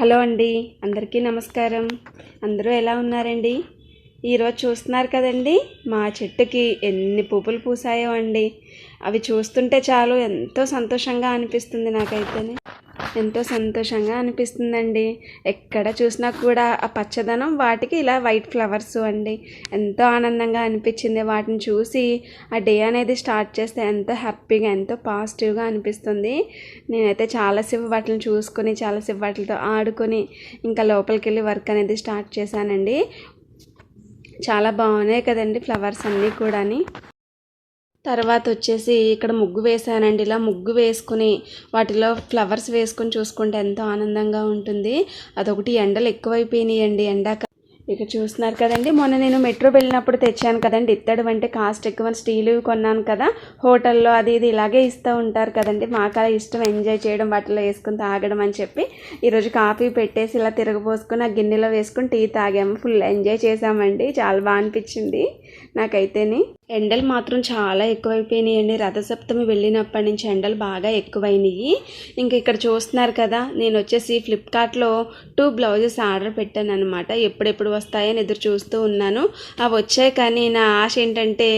Hello అండి అందరికీ నమస్కారం. అందరూ ఎలా ఉన్నారండి? ఈరోజు చూస్తున్నారు కదండి మా చెట్టుకి ఎన్ని పువ్వులు పూసాయో అండి. అవి చూస్తుంటే చాలు ఎంతో సంతోషంగా అనిపిస్తుంది నాకైతేనే. ఎంతో సంతోషంగా అనిపిస్తుందండి. ఎక్కడ చూసినా కూడా ఆ పచ్చదనం వాటికి ఇలా వైట్ ఫ్లవర్స్ అండి. ఎంతో ఆనందంగా అనిపించింది వాటిని చూసి. ఆ డే అనేది స్టార్ట్ చేస్తే ఎంతో హ్యాపీగా ఎంతో పాజిటివ్గా అనిపిస్తుంది. నేనైతే చాలాసేపు వాటిని చూసుకొని చాలాసేపు వాటితో ఆడుకొని ఇంకా లోపలికి వెళ్ళి వర్క్ అనేది స్టార్ట్ చేశానండి. చాలా బాగున్నాయి కదండి ఫ్లవర్స్ అన్నీ కూడాని. తర్వాత వచ్చేసి ఇక్కడ ముగ్గు వేసానండి ఇలా ముగ్గు వేసుకుని వాటిలో ఫ్లవర్స్ వేసుకొని చూసుకుంటే ఎంతో ఆనందంగా ఉంటుంది. అదొకటి ఎండలు ఎక్కువైపోయినాయండి. ఎండాక ఇక చూస్తున్నారు కదండి మొన్న నేను మెట్రో వెళ్ళినప్పుడు తెచ్చాను కదండి. ఇత్తడి అంటే కాస్ట్ ఎక్కువ స్టీల్ కొన్నాను కదా. హోటల్లో అది ఇది ఇలాగే ఇస్తూ ఉంటారు కదండి. మాకు అలా ఇష్టం ఎంజాయ్ చేయడం వాటిలో వేసుకుని తాగడం అని చెప్పి ఈరోజు కాఫీ పెట్టేసి ఇలా తిరగబోసుకుని ఆ గిన్నెలో వేసుకుని టీ తాగాము. ఫుల్ ఎంజాయ్ చేసామండి చాలా బాగా అనిపించింది నాకైతేని. ఎండలు మాత్రం చాలా ఎక్కువైపోయినాయండి. రథసప్తమి వెళ్ళినప్పటి నుంచి ఎండలు బాగా ఎక్కువైనాయి. ఇంక ఇక్కడ చూస్తున్నారు కదా నేను వచ్చేసి ఫ్లిప్కార్ట్లో టూ బ్లౌజెస్ ఆర్డర్ పెట్టాను అనమాట ఎప్పుడెప్పుడు వస్తాయని ఎదురు చూస్తూ ఉన్నాను. అవి వచ్చాయి కానీ నా ఆశ ఏంటంటే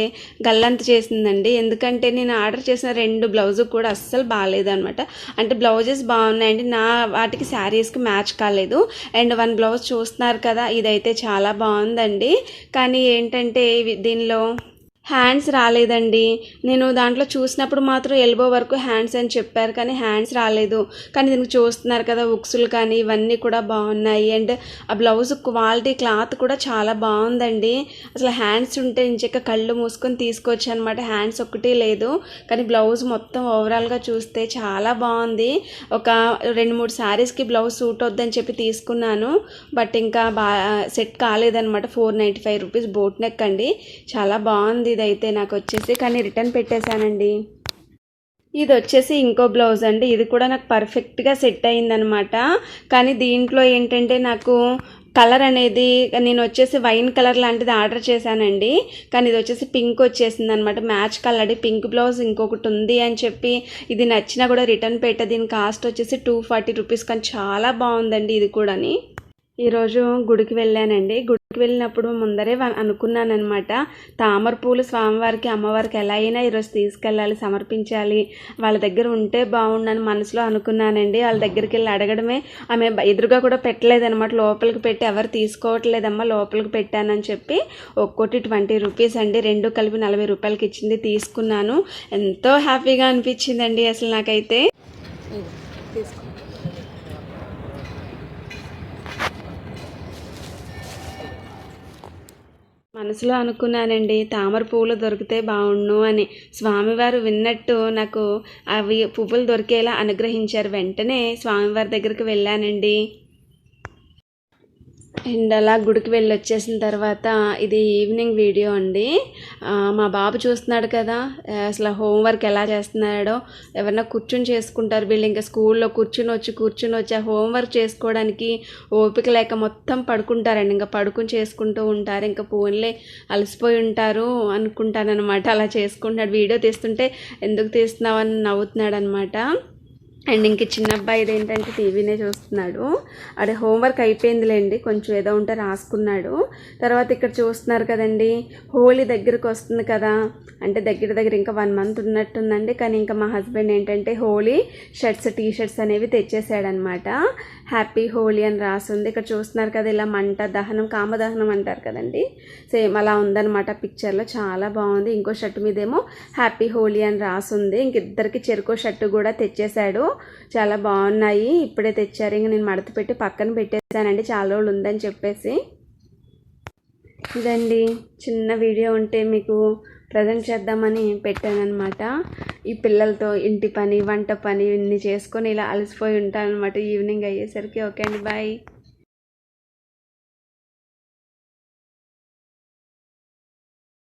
గల్లంత చేసిందండి. ఎందుకంటే నేను ఆర్డర్ చేసిన రెండు బ్లౌజు కూడా అస్సలు బాగాలేదనమాట అంటే బ్లౌజెస్ బాగున్నాయండి. నా వాటికి శారీస్కి మ్యాచ్ కాలేదు. అండ్ వన్ బ్లౌజ్ చూస్తున్నారు కదా ఇదైతే చాలా బాగుందండి. కానీ ఏంటంటే దీనిలో హ్యాండ్స్ రాలేదండి. నేను దాంట్లో చూసినప్పుడు మాత్రం ఎల్బో వరకు హ్యాండ్స్ అని చెప్పారు కానీ హ్యాండ్స్ రాలేదు. కానీ దీనికి చూస్తున్నారు కదా ఉక్సులు కానీ ఇవన్నీ కూడా బాగున్నాయి. అండ్ ఆ బ్లౌజ్ క్వాలిటీ క్లాత్ కూడా చాలా బాగుందండి. అసలు హ్యాండ్స్ ఉంటే ఇంచక కళ్ళు మూసుకొని తీసుకోవచ్చు అనమాట హ్యాండ్స్ ఒక్కటి లేదు. కానీ బ్లౌజ్ మొత్తం ఓవరాల్గా చూస్తే చాలా బాగుంది. ఒక రెండు మూడు శారీస్కి బ్లౌజ్ సూట్ వద్దని చెప్పి తీసుకున్నాను. బట్ ఇంకా బా set కాలేదనమాట four ninety five rupees boat neck అండి. చాలా బాగుంది. ఇదైతే నాకు వచ్చేసి కానీ రిటర్న్ పెట్టేశానండి. ఇది వచ్చేసి ఇంకో బ్లౌజ్ అండి. ఇది కూడా నాకు పర్ఫెక్ట్గా సెట్ అయిందనమాట. కానీ దీంట్లో ఏంటంటే నాకు కలర్ అనేది నేను వచ్చేసి వైన్ కలర్ లాంటిది ఆర్డర్ చేశానండి. కానీ ఇది వచ్చేసి పింక్ వచ్చేసింది అనమాట మ్యాచ్ కలర్ పింక్ బ్లౌజ్ ఇంకొకటి ఉంది అని చెప్పి ఇది నచ్చినా కూడా రిటర్న్ పెట్ట దీని కాస్ట్ వచ్చేసి టూ ఫార్టీ రూపీస్. కానీ చాలా బాగుందండి ఇది కూడాని. ఈరోజు గుడికి వెళ్ళానండి. గుడికి వెళ్ళినప్పుడు ముందరే అనుకున్నాను అనమాట తామర పూలు స్వామివారికి అమ్మవారికి ఎలా అయినా ఈరోజు తీసుకెళ్ళాలి సమర్పించాలి. వాళ్ళ దగ్గర ఉంటే బాగుండని మనసులో అనుకున్నానండి. వాళ్ళ దగ్గరికి వెళ్ళి అడగడమే ఆమె ఎదురుగా కూడా పెట్టలేదనమాట లోపలికి పెట్టి ఎవరు తీసుకోవట్లేదమ్మా లోపలికి పెట్టానని చెప్పి ఒక్కోటి ట్వంటీ రూపీస్ అండి. రెండు కలిపి నలభై రూపాయలకి ఇచ్చింది తీసుకున్నాను. ఎంతో హ్యాపీగా అనిపించిందండి అసలు నాకైతే. తీసుకో. మనసులో అనుకున్నానండి తామర పువ్వులు దొరికితే బాగుండు అని. స్వామివారు విన్నట్టు నాకు అవి పువ్వులు దొరికేలా అనుగ్రహించారు. వెంటనే స్వామివారి దగ్గరికి వెళ్ళానండి. అండ్ అలా గుడికి వెళ్ళి వచ్చేసిన తర్వాత ఇది ఈవినింగ్ వీడియో అండి. మా బాబు చూస్తున్నాడు కదా అసలు హోంవర్క్ ఎలా చేస్తున్నాడో ఎవరన్నా కూర్చుని చేసుకుంటారు వీళ్ళు ఇంకా స్కూల్లో కూర్చుని వచ్చి కూర్చుని వచ్చి ఆ హోంవర్క్ చేసుకోవడానికి ఓపిక లేక మొత్తం పడుకుంటారండి. ఇంకా పడుకుని చేసుకుంటూ ఉంటారు ఇంకా ఫోన్లే అలసిపోయి ఉంటారు అనుకుంటానమాట అలా చేసుకుంటున్నాడు వీడియో తీస్తుంటే ఎందుకు తీస్తున్నావు అని నవ్వుతున్నాడు అనమాట అండ్ ఇంక చిన్న అబ్బాయి ఏంటంటే టీవీనే చూస్తున్నాడు. అడే హోంవర్క్ అయిపోయిందిలేండి కొంచెం ఏదో ఉంటే రాసుకున్నాడు. తర్వాత ఇక్కడ చూస్తున్నారు కదండి హోలీ దగ్గరకు వస్తుంది కదా. అంటే దగ్గర దగ్గర ఇంకా వన్ మంత్ ఉన్నట్టుందండి కానీ ఇంకా మా హస్బెండ్ ఏంటంటే హోలీ షర్ట్స్ టీ షర్ట్స్ అనేవి తెచ్చేసాడనమాట. హ్యాపీ హోలీ అని రాసింది. ఇక్కడ చూస్తున్నారు కదా ఇలా మంట దహనం కామదహనం అంటారు కదండి. సేమ్ అలా ఉందన్నమాట పిక్చర్లో చాలా బాగుంది. ఇంకో షర్ట్ మీదేమో హ్యాపీ హోలీ అని రాసుంది. ఇంక ఇద్దరికి చెరుకో షర్టు కూడా తెచ్చేశాడు. చాలా బాగున్నాయి. ఇప్పుడే తెచ్చారు. ఇంక నేను మడత పెట్టి పక్కన పెట్టేసానండి చాలా రోజులు ఉందని చెప్పేసి. ఇదండి. చిన్న వీడియో ఉంటే మీకు ప్రజెంట్ చేద్దామని పెట్టానమాట ఈ పిల్లలతో ఇంటి పని వంట పని ఇన్ని చేసుకొని ఇలా అలసిపోయి ఉంటానమాట ఈవినింగ్ అయ్యేసరికి. ఓకే అండి. బాయ్.